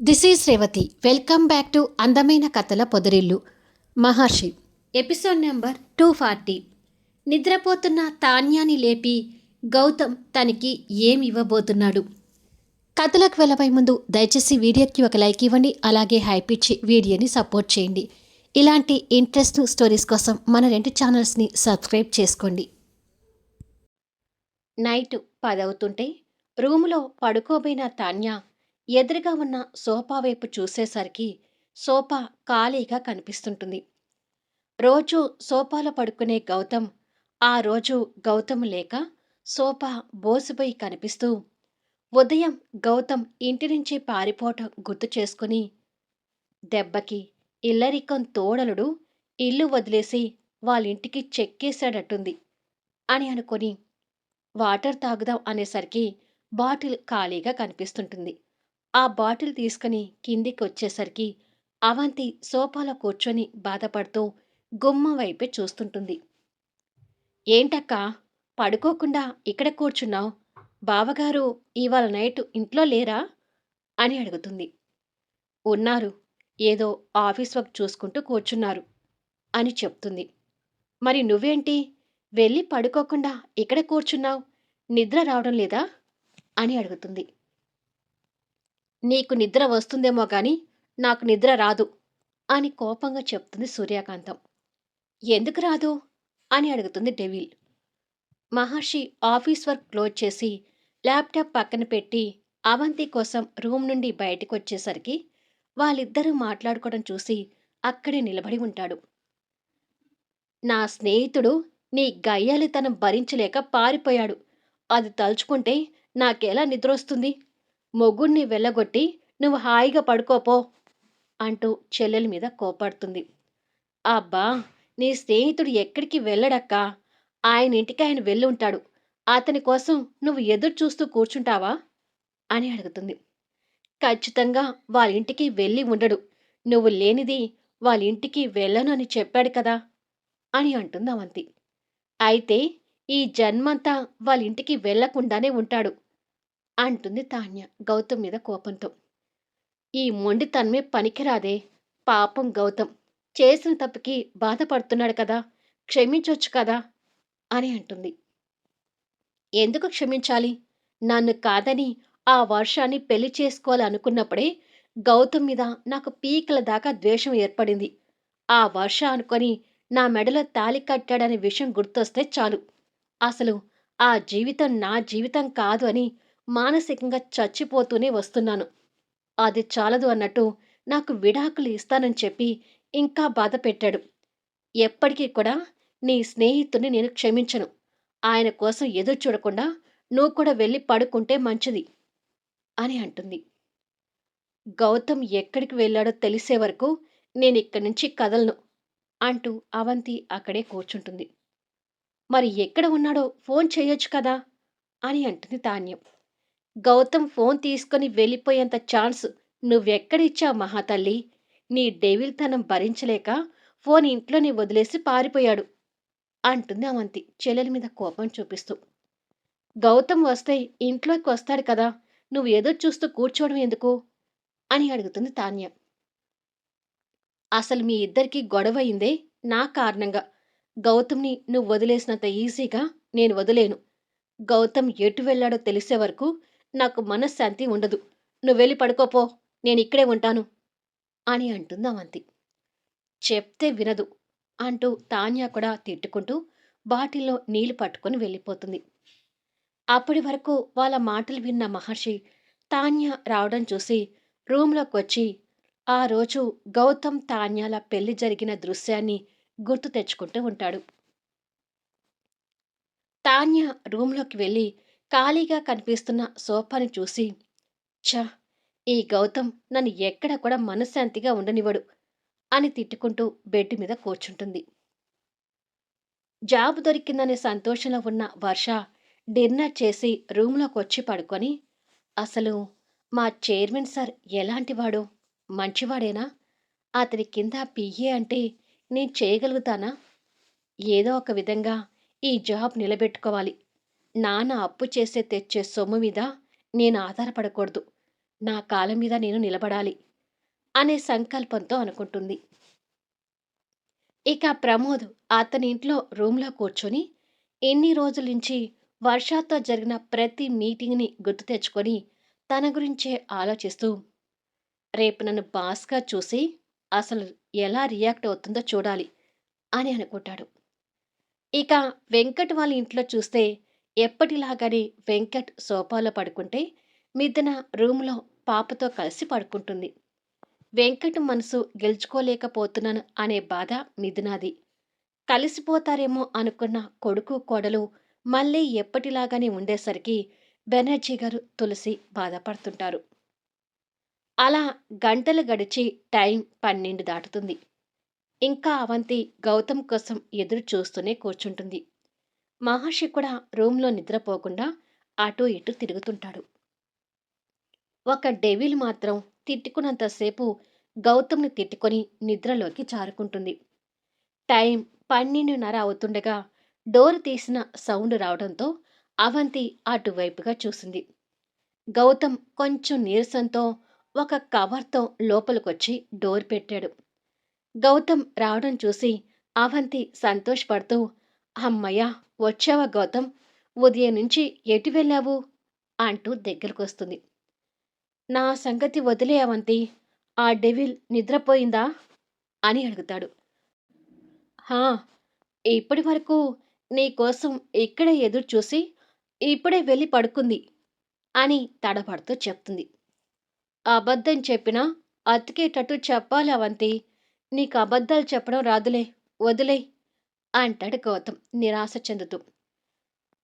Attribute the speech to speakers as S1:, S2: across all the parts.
S1: This is Revathi welcome back to అందమైన కథల పొదరిల్లు Maharshi episode number two forty నిద్రపోతున్న తాన్యాని లేపి గౌతమ్ తనకి ఏమి ఇవ్వబోతున్నాడు? కథలకు వెళ్ళబోయే ముందు దయచేసి వీడియోకి ఒక లైక్ ఇవ్వండి అలాగే హైప్ ఇచ్చి వీడియోని సపోర్ట్ చేయండి. ఇలాంటి ఇంట్రెస్ట్ స్టోరీస్ కోసం మన రెండు ఛానల్స్ని సబ్స్క్రైబ్ చేసుకోండి. నైట్ పదవుతుంటే రూములో పడుకోబోయిన తాన్య ఎదురుగా ఉన్న సోఫా వైపు చూసేసరికి సోఫా ఖాళీగా కనిపిస్తుంటుంది. రోజు సోఫాలో పడుకునే గౌతమ్ ఆ రోజు గౌతమ్ లేక సోఫా బోసిపోయి కనిపిస్తూ ఉదయం గౌతమ్ ఇంటి నుంచి పారిపోవటం గుర్తు చేసుకుని దెబ్బకి ఇల్లరికం తోడలుడు ఇల్లు వదిలేసి వాళ్ళింటికి చెక్కేశాడట్టుంది అని అనుకొని వాటర్ తాగుదాం అనేసరికి బాటిల్ ఖాళీగా కనిపిస్తుంటుంది. ఆ బాటిల్ తీసుకుని కిందికి వచ్చేసరికి అవంతి సోఫాలో కూర్చొని బాధపడుతూ గుమ్మ వైపే చూస్తుంటుంది. ఏంటక్క? పడుకోకుండా ఇక్కడ కూర్చున్నావు? బావగారు ఇవాళ నైట్ ఇంట్లో లేరా? అని అడుగుతుంది. ఉన్నారు. ఏదో ఆఫీస్ వర్క్ చూసుకుంటూ కూర్చున్నారు అని చెప్తుంది. మరి నువ్వేంటి? వెళ్ళి పడుకోకుండా ఇక్కడ కూర్చున్నావు? నిద్ర రావడం లేదా? అని అడుగుతుంది. నీకు నిద్ర వస్తుందేమో కానీ నాకు నిద్ర రాదు అని కోపంగా చెప్తుంది సూర్యకాంతం. ఎందుకు రాదు? అని అడుగుతుంది devil. Maharshi office work close చేసి ల్యాప్టాప్ పక్కన పెట్టి అవంతి కోసం రూమ్ నుండి బయటకు వచ్చేసరికి వాళ్ళిద్దరూ మాట్లాడుకోవడం చూసి అక్కడే నిలబడి ఉంటాడు. నా స్నేహితుడు నీ గయ్యాలితనం భరించలేక పారిపోయాడు. అది తలుచుకుంటే నాకెలా నిద్రొస్తుంది? మొగుణ్ణి వెళ్ళగొట్టి నువ్వు హాయిగా పడుకోపో అంటూ చెల్లెల మీద కోపడుతుంది. అబ్బా నీ స్నేహితుడు ఎక్కడికి వెళ్ళడక్కా? ఆయన ఇంటికి ఆయన వెళ్ళి ఉంటాడు అతని కోసం నువ్వు ఎదురు చూస్తూ కూర్చుంటావా? అని అడుగుతుంది. ఖచ్చితంగా వాళ్ళ ఇంటికి వెళ్ళి ఉండడు. నువ్వు లేనిది వాళ్ళ ఇంటికి వెళ్ళను అని చెప్పాడు కదా? అని అంటుంది అవంతి. అయితే ఈ జన్మంతా వాళ్ళ ఇంటికి వెళ్ళకుండానే ఉంటాడు. అంటుంది తాన్య గౌతమ్ మీద కోపంతో. ఈ మొండితనమే పనికిరాదే పాపం గౌతమ్. చేసిన తప్పుకి బాధపడుతున్నాడు కదా క్షమించొచ్చు కదా అని అంటుంది. ఎందుకు క్షమించాలి? నన్ను కాదని ఆ వర్షాన్ని పెళ్ళి చేసుకోవాలనుకున్నప్పుడే గౌతమ్ మీద నాకు పీకల దాకా ద్వేషం ఏర్పడింది. ఆ వర్ష అనుకొని నా మెడలో తాలి కట్టాడనే విషయం గుర్తొస్తే చాలు. అసలు ఆ జీవితం నా జీవితం కాదు అని మానసికంగా చచ్చిపోతూనే వస్తున్నాను. అది చాలదు అన్నట్టు నాకు విడాకులు ఇస్తానని చెప్పి ఇంకా బాధ పెట్టాడు. ఎప్పటికీ కూడా నీ స్నేహితుడిని నేను క్షమించను. ఆయన కోసం ఎదురు చూడకుండా నువ్వు కూడా వెళ్ళి పడుకుంటే మంచిది అని అంటుంది. గౌతమ్ ఎక్కడికి వెళ్ళాడో తెలిసే వరకు నేను ఇక్కడి నుంచి కదలను అంటూ అవంతి అక్కడే కూర్చుంటుంది. మరి ఎక్కడ ఉన్నాడో ఫోన్ చేయొచ్చు కదా అని అంటుంది ధాన్యం. గౌతమ్ ఫోన్ తీసుకొని వెళ్ళిపోయేంత ఛాన్స్ నువ్వెక్కడిచ్చావు మహాతల్లి? నీ డెవిల్తనం భరించలేక ఫోన్ ఇంట్లోనే వదిలేసి పారిపోయాడు అంటుంది అవంతి చెల్లెల మీద కోపం చూపిస్తూ. గౌతమ్ వస్తే ఇంట్లోకి వస్తాడు కదా నువ్వు ఏదో చూస్తూ కూర్చోవడం ఎందుకు? అని అడుగుతుంది తాన్య. అసలు మీ ఇద్దరికీ గొడవయిందే నా కారణంగా. గౌతమ్ని నువ్వు వదిలేసినంత ఈజీగా నేను వదిలేను. గౌతమ్ ఎటు వెళ్ళాడో తెలిసే వరకు నాకు మనశ్శాంతి ఉండదు. నువ్వు వెళ్ళి పడుకోపో నేను ఇక్కడే ఉంటాను. అని అంటుందామంతి చెప్తే వినదు అంటూ తాన్య కూడా తిట్టుకుంటూ బాటిల్లో నీళ్ళు పట్టుకొని వెళ్ళిపోతుంది. అప్పటి వరకు వాళ్ళ మాటలు విన్న మహర్షి తాన్య రావడం చూసి రూమ్లోకి వచ్చి ఆ రోజు గౌతమ్ తాన్యాల పెళ్ళి జరిగిన దృశ్యాన్ని గుర్తు తెచ్చుకుంటూ ఉంటాడు. తాన్య రూమ్లోకి వెళ్ళి ఖాళీగా కనిపిస్తున్న సోఫాని చూసి ఛ ఈ గౌతమ్ నన్ను ఎక్కడ కూడా మనశ్శాంతిగా ఉండనివ్వడు అని తిట్టుకుంటూ బెడ్ మీద కూర్చుంటుంది. జాబ్ దొరికిందనే సంతోషంలో ఉన్న వర్ష డిన్నర్ చేసి రూమ్లోకి వచ్చి పడుకొని అసలు మా చైర్మన్ సార్ ఎలాంటివాడు? మంచివాడేనా? అతని కింద పిఏ అంటే నేను చేయగలుగుతానా? ఏదో ఒక విధంగా ఈ జాబ్ నిలబెట్టుకోవాలి. నాన్న అప్పు చేసే తెచ్చే సొమ్ము మీద నేను ఆధారపడకూడదు. నా కాలం మీద నేను నిలబడాలి అనే సంకల్పంతో అనుకుంటుంది. ఇక ప్రమోద్ అతని ఇంట్లో రూమ్లో కూర్చొని ఎన్ని రోజుల నుంచి వర్షాతో జరిగిన ప్రతి మీటింగ్ని గుర్తు తెచ్చుకొని తన గురించే ఆలోచిస్తూ రేపు నన్ను బాస్గా చూసి అసలు ఎలా రియాక్ట్ అవుతుందో చూడాలి అని అనుకుంటాడు. ఇక వెంకట్ వాళ్ళ ఇంట్లో చూస్తే ఎప్పటిలాగానే వెంకట్ సోఫాలో పడుకుంటే మిథున రూమ్లో పాపతో కలిసి పడుకుంటుంది. వెంకట్ మనసు గెలుచుకోలేకపోతున్నాను అనే బాధ మిథునాది. కలిసిపోతారేమో అనుకున్న కొడుకు కోడలు మళ్ళీ ఎప్పటిలాగానే ఉండేసరికి బెనర్జీ గారు తులసి బాధపడుతుంటారు. అలా గంటలు గడిచి టైం పన్నెండు దాటుతుంది. ఇంకా అవంతి గౌతమ్ కోసం ఎదురు చూస్తూనే కూర్చుంటుంది. మహర్షి కూడా రూమ్లో నిద్రపోకుండా అటు ఇటు తిరుగుతుంటాడు. ఒక డెవిల్ మాత్రం తిట్టుకున్నంతసేపు గౌతమ్ని తిట్టుకొని నిద్రలోకి జారుకుంటుంది. టైం పన్నెండున్నర అవుతుండగా డోర్ తీసిన సౌండ్ రావడంతో అవంతి అటువైపుగా చూసింది. గౌతమ్ కొంచెం నీరసంతో ఒక కవర్తో లోపలికొచ్చి డోర్ పెట్టాడు. గౌతమ్ రావడం చూసి అవంతి సంతోషపడుతూ అమ్మయ్యా వచ్చావా గౌతమ్? ఉదయం నుంచి ఎటు వెళ్ళావు? అంటూ దగ్గరకొస్తుంది. నా సంగతి వదిలే అవంతి ఆ డెవిల్ నిద్రపోయిందా? అని అడుగుతాడు. హా ఇప్పటి వరకు నీకోసం ఇక్కడే ఎదురు చూసి ఇప్పుడే వెళ్ళి పడుకుంది అని తడబడుతూ చెప్తుంది. అబద్ధం చెప్పినా అతికేటట్టు చెప్పాలి అవంతి నీకు అబద్ధాలు చెప్పడం రాదులే వదిలే. అంటాడు గౌతమ్. నిరాశ చెందుతూ.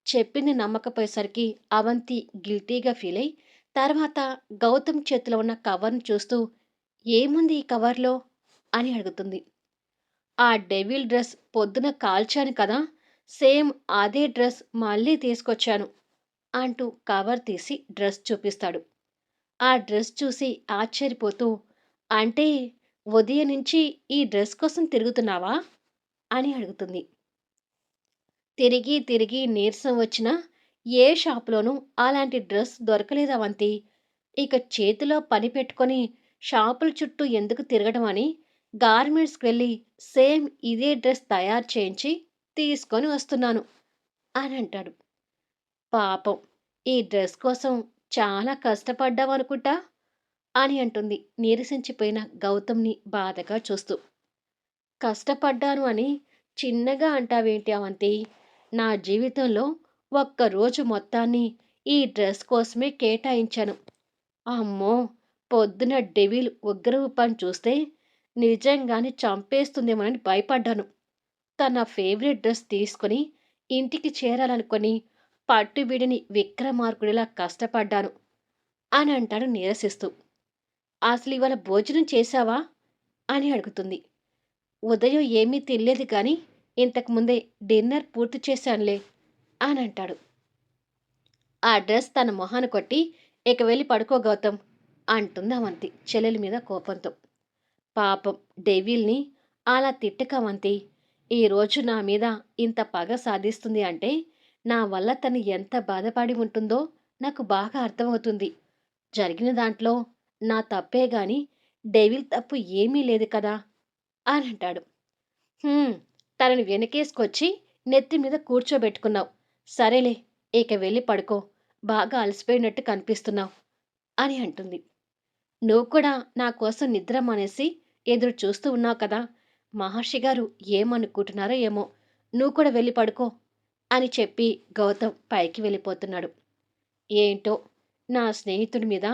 S1: చెప్పింది నమ్మకపోయేసరికి అవంతి గిల్టీగా ఫీల్ అయి తర్వాత గౌతమ్ చేతిలో ఉన్న కవర్ను చూస్తూ ఏముంది ఈ కవర్లో? అని అడుగుతుంది. ఆ డెవిల్ డ్రెస్ పొద్దున కాల్చాను కదా సేమ్ అదే డ్రెస్ మళ్ళీ తీసుకొచ్చాను అంటూ కవర్ తీసి డ్రెస్ చూపిస్తాడు. ఆ డ్రెస్ చూసి ఆశ్చర్యపోతూ అంటే ఉదయం నుంచి ఈ డ్రెస్ కోసం తిరుగుతున్నావా? అని అడుగుతుంది. తిరిగి తిరిగి నీరసం వచ్చినా ఏ షాప్లోనూ అలాంటి డ్రెస్ దొరకలేదవంతి ఇక చేతిలో పని పెట్టుకొని షాపుల చుట్టూ ఎందుకు తిరగడం అని గార్మెంట్స్కి వెళ్ళి సేమ్ ఇదే డ్రెస్ తయారు చేయించి తీసుకొని వస్తున్నాను అని అంటాడు. పాపం ఈ డ్రెస్ కోసం చాలా కష్టపడ్డావనుకుంటా? అని అంటుంది నీరసించిపోయిన గౌతమ్ని బాధగా చూస్తూ. కష్టపడ్డాను అని చిన్నగా అంటావేంటి అవంతి? నా జీవితంలో ఒక్కరోజు మొత్తాన్ని ఈ డ్రెస్ కోసమే కేటాయించాను. అమ్మో! పొద్దున డెవిల్ ఉగ్రరూపాన్ని చూస్తే నిజంగానే చంపేస్తుందేమోనని భయపడ్డాను. తన ఫేవరెట్ డ్రెస్ తీసుకుని ఇంటికి చేరాలనుకొని పట్టుబిడిని విక్రమార్కుడిలా కష్టపడ్డాను అని అంటాడు నీరసిస్తూ. అసలు ఇవాళ భోజనం చేశావా? అని అడుగుతుంది. ఉదయం ఏమీ తినలేదు కానీ ఇంతకుముందే డిన్నర్ పూర్తి చేశానులే అని అంటాడు ఆ డ్రెస్ తన మొహాన్ని కొట్టి ఇక వెళ్ళి పడుకో గౌతమ్ అంటుంది అవంతి చెల్లెలి మీద కోపంతో. పాపం డెవిల్ని అలా తిట్టకవంతి ఈరోజు నా మీద ఇంత పగ సాధిస్తుంది అంటే నా వల్ల తను ఎంత బాధపడి ఉంటుందో నాకు బాగా అర్థమవుతుంది. జరిగిన దాంట్లో నా తప్పే గాని డెవిల్ తప్పు ఏమీ లేదు కదా. అని అంటాడు తనని వెనకేసుకొచ్చి నెత్తి మీద కూర్చోబెట్టుకున్నావు. సరేలే ఇక వెళ్ళి పడుకో. బాగా అలసిపోయినట్టు కనిపిస్తున్నావు అని అంటుంది. నువ్వు కూడా నా కోసం నిద్ర మానేసి ఎదురు చూస్తూ ఉన్నావు కదా! మహర్షి గారు ఏమనుకుంటున్నారో ఏమో! నువ్వు కూడా వెళ్ళి పడుకో అని చెప్పి గౌతమ్ పైకి వెళ్ళిపోతున్నాడు. ఏంటో నా స్నేహితుడి మీద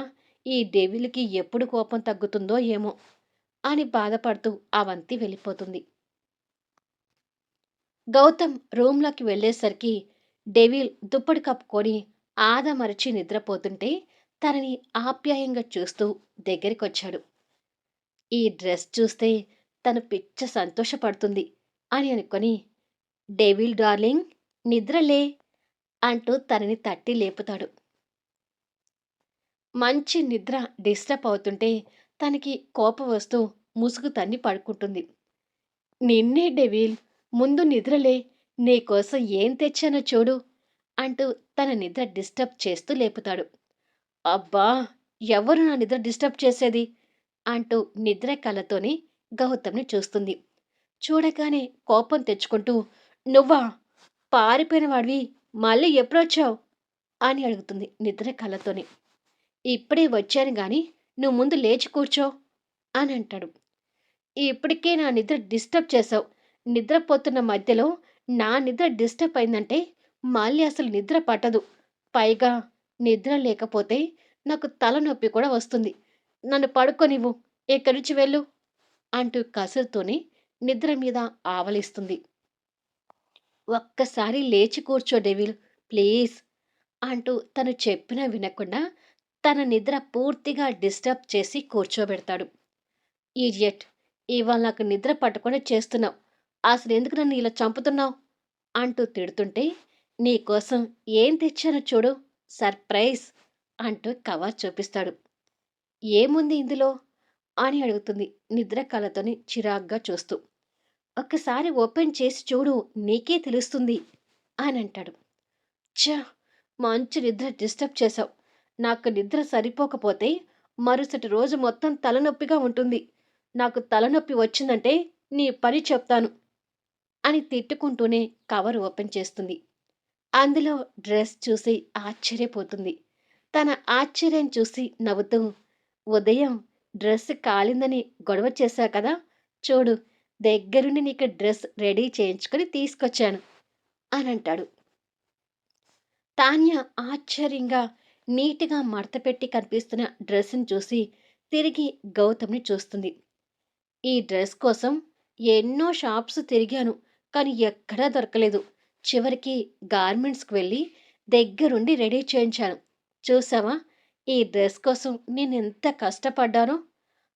S1: ఈ డెవిల్కి ఎప్పుడు కోపం తగ్గుతుందో ఏమో! అని బాధపడుతూ అవంతి వెళ్ళిపోతుంది. గౌతమ్ రూమ్లోకి వెళ్ళేసరికి డెవిల్ దుప్పటి కప్పుకొని ఆదమరిచి నిద్రపోతుంటే తనని ఆప్యాయంగా చూస్తూ దగ్గరికొచ్చాడు. ఈ డ్రెస్ చూస్తే తను పిచ్చ సంతోషపడుతుంది అని అనుకొని డెవిల్ డార్లింగ్ నిద్రలే అంటూ తనని తట్టి లేపుతాడు. మంచి నిద్ర డిస్టర్బ్ అవుతుంటే తనకి కోపం వస్తూ ముసుగు తన్ని పడుకుంటుంది. నిన్నే డెవిల్ ముందు నిద్రలే నీకోసం ఏం తెచ్చానో చూడు అంటూ తన నిద్ర డిస్టర్బ్ చేస్తూ లేపుతాడు. అబ్బా ఎవరు నా నిద్ర డిస్టర్బ్ చేసేది? అంటూ నిద్ర కళ్ళతోనే గౌతమ్ని చూస్తుంది. చూడగానే కోపం తెచ్చుకుంటూ నువ్వా? పారిపోయిన వాడివి మళ్ళీ ఎప్పుడొచ్చావు? అని అడుగుతుంది నిద్ర కళ్ళతోనే. ఇప్పుడే వచ్చాను కానీ నువ్వు ముందు లేచి కూర్చో అని అంటాడు. ఇప్పటికే నా నిద్ర డిస్టర్బ్ చేసావు నిద్రపోతున్న మధ్యలో నా నిద్ర డిస్టర్బ్ అయిందంటే మళ్ళీ అసలు నిద్ర పట్టదు. పైగా నిద్ర లేకపోతే నాకు తలనొప్పి కూడా వస్తుంది. నన్ను పడుకోనివ్వు. ఇక్కడి నుంచి వెళ్ళు అంటూ కసురుతోనే నిద్ర మీద ఆవలిస్తుంది. ఒక్కసారి లేచి కూర్చో డెవిల్ ప్లీజ్ అంటూ తను చెప్పినా వినకుండా తన నిద్ర పూర్తిగా డిస్టర్బ్ చేసి కూర్చోబెడతాడు. ఈడియట్ ఇవాళ నాకు నిద్ర పట్టకుండా చేస్తున్నావు. అసలు ఎందుకు నన్ను ఇలా చంపుతున్నావు? అంటూ తిడుతుంటే నీకోసం ఏం తెచ్చానో చూడు సర్ప్రైజ్ అంటూ కవర్ చూపిస్తాడు. ఏముంది ఇందులో? అని అడుగుతుంది నిద్ర కళ్ళతోని చిరాగ్గా చూస్తూ. ఒక్కసారి ఓపెన్ చేసి చూడు నీకే తెలుస్తుంది అని అంటాడు. ఛ మంచి నిద్ర డిస్టర్బ్ చేశావు నాకు నిద్ర సరిపోకపోతే మరుసటి రోజు మొత్తం తలనొప్పిగా ఉంటుంది. నాకు తలనొప్పి వచ్చిందంటే నీ పని చెప్తాను అని తిట్టుకుంటూనే కవర్ ఓపెన్ చేస్తుంది. అందులో డ్రెస్ చూసి ఆశ్చర్యపోతుంది. తన ఆశ్చర్యం చూసి నవ్వుతూ ఉదయం డ్రెస్ కాలిందని గొడవ చేశా కదా చూడు దగ్గరుండి నీకు డ్రెస్ రెడీ చేయించుకొని తీసుకొచ్చాను అని అంటాడు. తాన్య ఆశ్చర్యంగా నీట్గా మడతపెట్టి కనిపిస్తున్న డ్రెస్ని చూసి తిరిగి గౌతమ్ని చూస్తుంది. ఈ డ్రెస్ కోసం ఎన్నో షాప్స్ తిరిగాను కానీ ఎక్కడా దొరకలేదు. చివరికి గార్మెంట్స్కి వెళ్ళి దగ్గరుండి రెడీ చేయించాను. చూసావా? ఈ డ్రెస్ కోసం నేను ఎంత కష్టపడ్డానో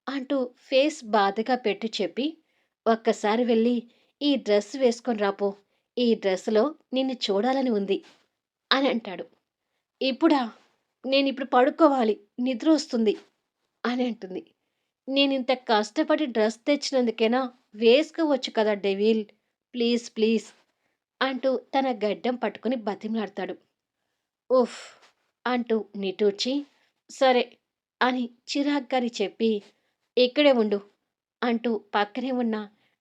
S1: అంటూ ఫేస్ బాధగా పెట్టి చెప్పి ఒక్కసారి వెళ్ళి ఈ డ్రెస్ వేసుకొని రాపో ఈ డ్రెస్లో నిన్ను చూడాలని ఉంది అని అంటాడు. ఇప్పుడా? నేను ఇప్పుడు పడుకోవాలి నిద్ర వస్తుంది అని అంటుంది. నేను ఇంత కష్టపడి డ్రెస్ తెచ్చినందుకైనా? వేసుకోవచ్చు కదా డెవిల్ ప్లీజ్ ప్లీజ్ అంటూ తన గడ్డం పట్టుకుని బతిమలాడతాడు. ఉఫ్ అంటూ నిటూర్చి సరే అని చిరాగ్గాని చెప్పి ఇక్కడే ఉండు అంటూ పక్కనే ఉన్న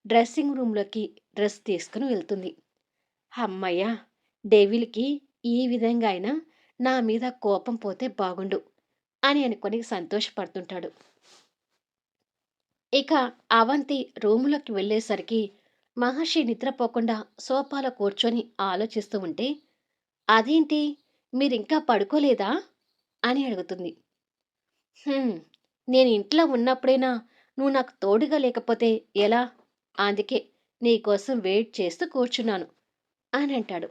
S1: డ్రెస్సింగ్ రూమ్లోకి డ్రెస్ తీసుకుని వెళ్తుంది. అమ్మయ్య డెవిల్కి ఈ విధంగా అయినా నా మీద కోపం పోతే బాగుండు అని అనుకొని సంతోషపడుతుంటాడు. ఇక అవంతి రూములోకి వెళ్ళేసరికి మహర్షి నిద్రపోకుండా సోఫాలో కూర్చొని ఆలోచిస్తూ ఉంటే అదేంటి? మీరింకా పడుకోలేదా? అని అడుగుతుంది. నేను ఇంట్లో ఉన్నప్పుడైనా? నువ్వు నాకు తోడుగా లేకపోతే ఎలా? అందుకే నీకోసం వెయిట్ చేస్తూ కూర్చున్నాను అని అంటాడు.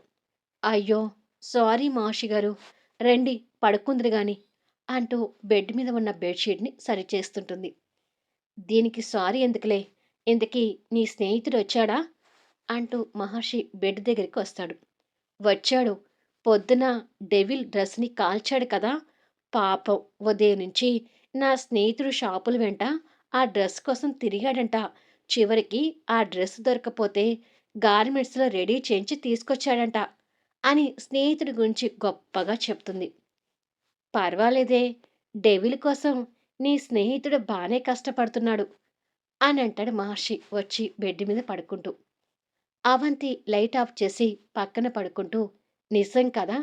S1: అయ్యో సారీ మహర్షి గారు రండి పడుకుందిరి గాని అంటూ బెడ్ మీద ఉన్న బెడ్షీట్ని సరిచేస్తుంటుంది. దీనికి సారీ ఎందుకులే? ఇంతకీ నీ స్నేహితుడు వచ్చాడా? అంటూ మహర్షి బెడ్ దగ్గరికి వస్తాడు. వచ్చాడు. పొద్దున డెవిల్ డ్రెస్ని కాల్చాడు కదా? పాపం ఉదయం నుంచి నా స్నేహితుడు షాపుల వెంట ఆ డ్రెస్ కోసం తిరిగాడంట. చివరికి ఆ డ్రెస్ దొరకపోతే గార్మెంట్స్లో రెడీ చేయించి తీసుకొచ్చాడంట. అని స్నేహితుడి గురించి గొప్పగా చెప్తుంది. పర్వాలేదే డెవిల్ కోసం నీ స్నేహితుడు బాగానే కష్టపడుతున్నాడు అని అంటాడు మహర్షి వచ్చి బెడ్ మీద పడుకుంటూ. అవంతి లైట్ ఆఫ్ చేసి పక్కన పడుకుంటూ నిజం కదా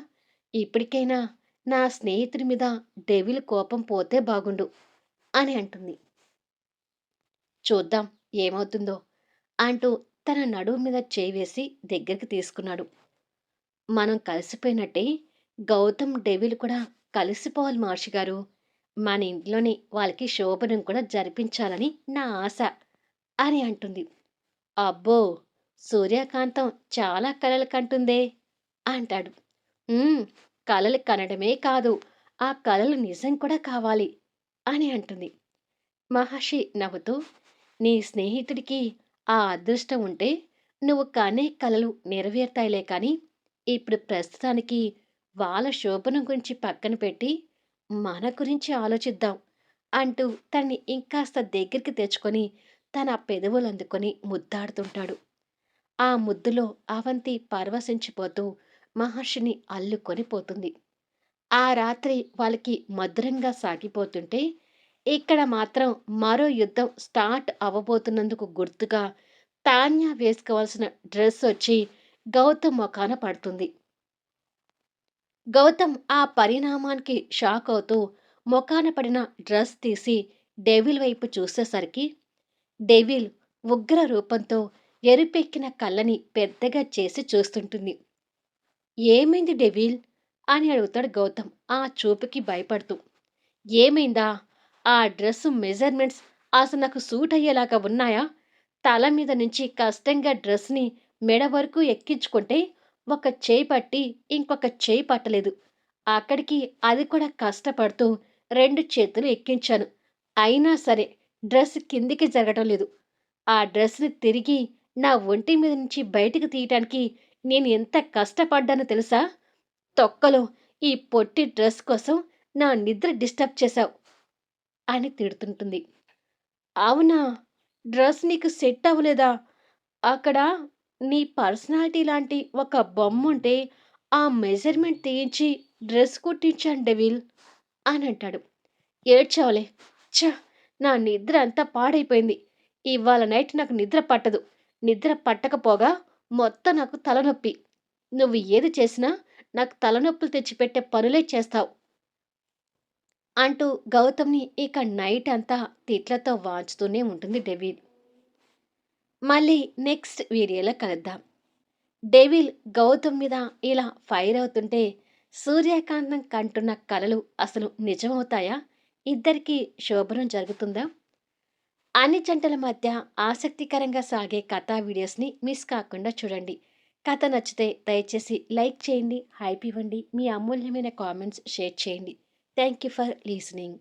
S1: ఇప్పటికైనా నా స్నేహితుడి మీద డెవిల్ కోపం పోతే బాగుండు అని అంటుంది. చూద్దాం ఏమవుతుందో అంటూ తన నడుము మీద చేయి వేసి దగ్గరికి తీసుకున్నాడు. మనం కలిసిపోయినట్టే గౌతమ్ డెవిల్ కూడా కలిసిపోవాలి మహర్షి గారు. మన ఇంట్లోని వాళ్ళకి శోభనం కూడా జరిపించాలని నా ఆశ అని అంటుంది. అబ్బో సూర్యకాంతం చాలా కలలు కంటుందే అంటాడు. కలలు కనడమే కాదు ఆ కలలు నిజం కూడా కావాలి అని అంటుంది. మహర్షి నవ్వుతూ నీ స్నేహితుడికి ఆ అదృష్టం ఉంటే నువ్వు కనే కలలు నెరవేరుతాయిలే కానీ ఇప్పుడు ప్రస్తుతానికి వాళ్ళ శోభనం గురించి పక్కన పెట్టి మన గురించి ఆలోచిద్దాం అంటూ తన్ని ఇంకాస్త దగ్గరికి తెచ్చుకొని తన పెదవులు అందుకొని ముద్దాడుతుంటాడు. ఆ ముద్దులో అవంతి పరవశించిపోతూ మహర్షిని అల్లుకొని పోతుంది. ఆ రాత్రి వాళ్ళకి మధురంగా సాగిపోతుంటే ఇక్కడ మాత్రం మరో యుద్ధం స్టార్ట్ అవ్వబోతున్నందుకు గుర్తుగా తాన్యా వేసుకోవాల్సిన డ్రెస్ వచ్చి గౌతమ్ మొఖాన పడుతుంది. గౌతమ్ ఆ పరిణామానికి షాక్ అవుతూ మొఖాన పడిన డ్రెస్ తీసి డెవిల్ వైపు చూసేసరికి డెవిల్ ఉగ్ర రూపంతో ఎరుపెక్కిన కళ్ళని పెద్దగా చేసి చూస్తుంటుంది. ఏమైంది డెవిల్? అని అడుగుతాడు గౌతమ్ ఆ చూపుకి భయపడుతూ. ఏమైందా? ఆ డ్రెస్ మెజర్మెంట్స్ అసలు నాకు సూట్ అయ్యేలాగా ఉన్నాయా? తల మీద నుంచి కష్టంగా డ్రెస్ని మెడ వరకు ఎక్కించుకుంటే ఒక చేయి పట్టి ఇంకొక చేయి పట్టలేదు. అక్కడికి అది కూడా కష్టపడుతూ రెండు చేతులు ఎక్కించాను. అయినా సరే డ్రెస్ కిందికి జరగటం లేదు. ఆ డ్రెస్ని తిరిగి నా ఒంటి మీద నుంచి బయటకు తీయటానికి నేను ఎంత కష్టపడ్డానో తెలుసా? తొక్కలో ఈ పొట్టి డ్రెస్ కోసం నా నిద్ర డిస్టర్బ్ చేశావు అని తిడుతుంటుంది. అవునా? డ్రెస్ నీకు సెట్ అవ్వలేదా? అక్కడ నీ పర్సనాలిటీ లాంటి ఒక బొమ్మ ఉంటే ఆ మెజర్మెంట్ తీయించి డ్రెస్ కుట్టించాను డెవిల్ అని అంటాడు. ఏడ్చావులే. ఛ! నా నిద్ర అంతా పాడైపోయింది. ఇవాళ నైట్ నాకు నిద్ర పట్టదు. నిద్ర పట్టకపోగా మొత్తం నాకు తలనొప్పి. నువ్వు ఏది చేసినా నాకు తలనొప్పులు తెచ్చిపెట్టే పనులే చేస్తావు. అంటూ గౌతమ్ని ఇక నైట్ అంతా తిట్లతో వాంచుతూనే ఉంటుంది డెవిల్. మళ్ళీ నెక్స్ట్ వీడియోలో కలుద్దాం. డెవిల్ గౌతమ్ మీద ఇలా ఫైర్ అవుతుంటే సూర్యకాంతం కంటున్న కలలు అసలు నిజమవుతాయా? ఇద్దరికీ శోభనం జరుగుతుందా? అన్ని జంటల మధ్య ఆసక్తికరంగా సాగే కథా వీడియోస్ని మిస్ కాకుండా చూడండి. కథ నచ్చితే దయచేసి లైక్ చేయండి హైప్ ఇవ్వండి మీ అమూల్యమైన కామెంట్స్ షేర్ చేయండి. Thank you for listening.